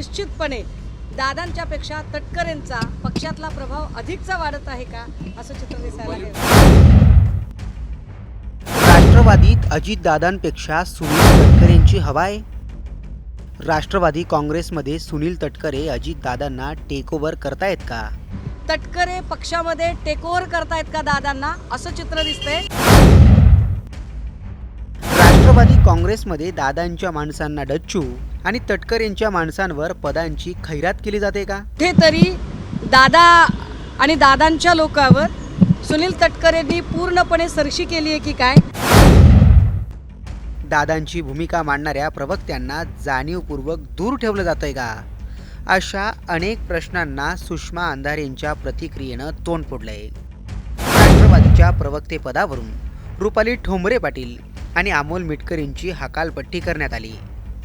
निश्चितपणे दादांच्या पेक्षा तटकरेंचा पक्षातला प्रभाव अधिकचा वाढत आहे का असं चित्र दिसायला लागलं राष्ट्रवादीत अजितदादांपेक्षा सुनील तटकरेंची हवा आहे? राष्ट्रवादी काँग्रेसमध्ये सुनील तटकरे अजितदादांना टेक ओव्हर करतायत का? तटकरे पक्षामध्ये टेकओव्हर करतायत का दादांना असं चित्र दिसतंय. राष्ट्रवादी काँग्रेसमध्ये दादांच्या माणसांना डच्चू आणि तटकरेंच्या माणसांवर पदांची खैरात केली जाते का? कुठेतरी दादा आणि दादांच्या लोकांवर सुनील तटकरेंनी पूर्णपणे सरशी केली आहे की काय? दादांची भूमिका मांडणाऱ्या प्रवक्त्यांना जाणीवपूर्वक दूर ठेवलं जातंय का? अशा अनेक प्रश्नांना सुषमा अंधारेंच्या प्रतिक्रियेनं तोंड फोडलंय. राष्ट्रवादीच्या प्रवक्तेपदावरून रुपाली ठोंबरे पाटील आणि अमोल मिटकरींची हकालपट्टी करण्यात आली.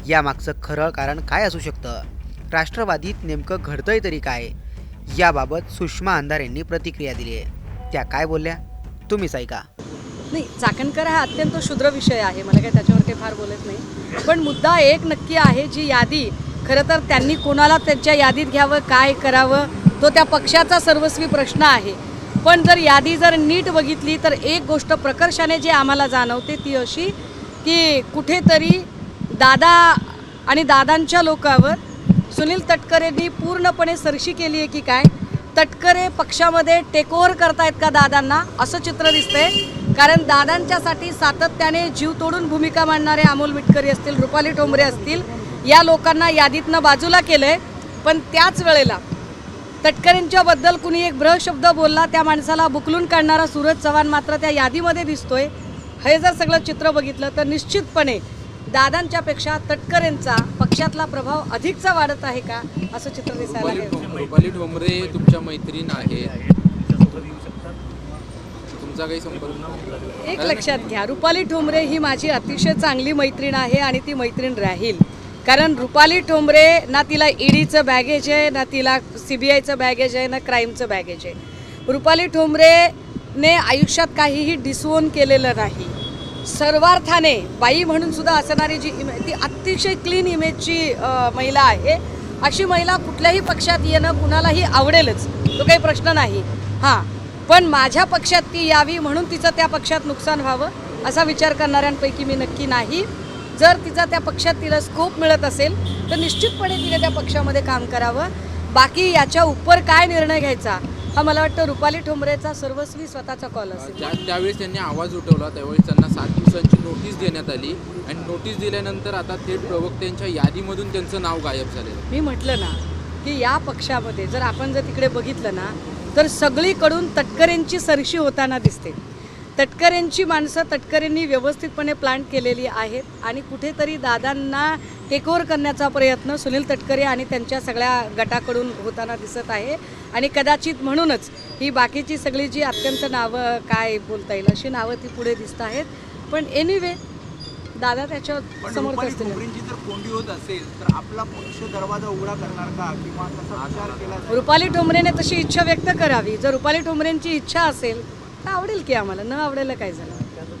यामागचं खरं कारण काय असू शकतं? राष्ट्रवादीत नेमकं घडतंय तरी काय? याबाबत सुषमा अंधारेंनी प्रतिक्रिया दिली आहे. त्या काय बोलल्या? तुम्हीच ऐका. नाही चाकणकर हा अत्यंत शुद्र विषय आहे. मला काही त्याच्यावर काही फार बोलत नाही. पण मुद्दा एक नक्की आहे जी यादी. खरं तर त्यांनी कोणाला त्यांच्या यादीत घ्यावं काय करावं तो त्या पक्षाचा सर्वस्वी प्रश्न आहे. पण जर यादी जर नीट बघितली तर एक गोष्ट प्रकर्षाने जी आम्हाला जाणवते ती अशी की कुठेतरी दादा आणि दादांच्या लोकावर सुनील तटकरेंनी पूर्णपणे सरशी केली आहे की काय? तटकरे पक्षामध्ये टेकओव्हर करतायत का दादांना? असं चित्र दिसतंय. कारण दादांच्यासाठी सातत्याने जीव तोडून भूमिका मांडणारे अमोल मिटकरी असतील रुपाली ठोंबरे असतील या लोकांना यादीतनं बाजूला केलंय. पण त्याच वेळेला तटकरेंच्या बद्दल कुणी एक ब्रह शब्द बोलला त्या माणसाला बुकलून काढणारा सूरज चव्हाण मात्र त्या यादीमध्ये दिसतोय. हे जर सगळं चित्र बघितलं तर निश्चितपणे दादांच्या पेक्षा तटकरेंचा पक्षातला प्रभाव अधिकचा वाढत आहे का असं चित्र दिसायला तुमच्या मैत्रीण आहे तुमचा काही संपर्क? एक लक्षात घ्या रुपाली ठोंबरे ही माझी अतिशय चांगली मैत्रीण आहे आणि ती मैत्रीण राहील. कारण रुपाली ठोंबरे ना तिला ईडीचं बॅगेज आहे ना तिला सी बी आयचं बॅगेज आहे ना क्राईमचं बॅगेज आहे. रुपाली ठोंबरेने आयुष्यात काहीही डिसवोन केलेलं नाही. सर्वार्थाने बाई म्हणून सुद्धा असणारी जी इमे ती अतिशय क्लीन इमेजची महिला आहे. अशी महिला कुठल्याही पक्षात येणं कुणालाही आवडेलच. तो काही प्रश्न नाही. हां पण माझ्या पक्षात ती यावी म्हणून तिचं त्या पक्षात नुकसान व्हावं असा विचार करणाऱ्यांपैकी मी नक्की नाही. जर तिचा त्या पक्षात तिला स्कोप मिळत असेल तर निश्चितपणे तिने त्या पक्षामध्ये काम करावं. बाकी याच्या उपर काय निर्णय घ्यायचा हा मला वाटतं रुपाली ठोंबरेचा सर्वस्वी स्वतःचा कॉल असेल. त्यावेळेस त्यांनी आवाज उठवला त्यावेळेस त्यांना सात दिवसांची नोटीस देण्यात आली. आणि नोटीस दिल्यानंतर आता थेट प्रवक्त्यांच्या यादीमधून त्यांचं नाव गायब झालेलं मी म्हटलं ना की या पक्षामध्ये जर आपण जर तिकडे बघितलं ना तर सगळीकडून तटकरेंची सरशी होताना दिसते. तटकरेंची माणसं तटकरेंनी व्यवस्थितपणे प्लांट केलेली आहेत आणि कुठेतरी दादांना टेकओव्हर करण्याचा प्रयत्न सुनील तटकरे आणि त्यांच्या सगळ्या गटाकडून होताना दिसत आहे. आणि कदाचित म्हणूनच ही बाकीची सगळी जी अत्यंत नावं काय बोलता येईल अशी नावं ती पुढे दिसत आहेत. पण एनिवे दादा त्याच्यावर पण समर्थ रुपाली असतील ठोंबरेंची जर कोंडी होत असेल तर आपला पक्ष दरवाजा उघडा करणार का? किंवा तसा विचार केला जाईल? रुपाली ठोंबरेने तशी इच्छा व्यक्त करावी. जर रुपाली ठोंबरेंची इच्छा असेल आवडेल की आम्हाला? न आवडेल काय झालं?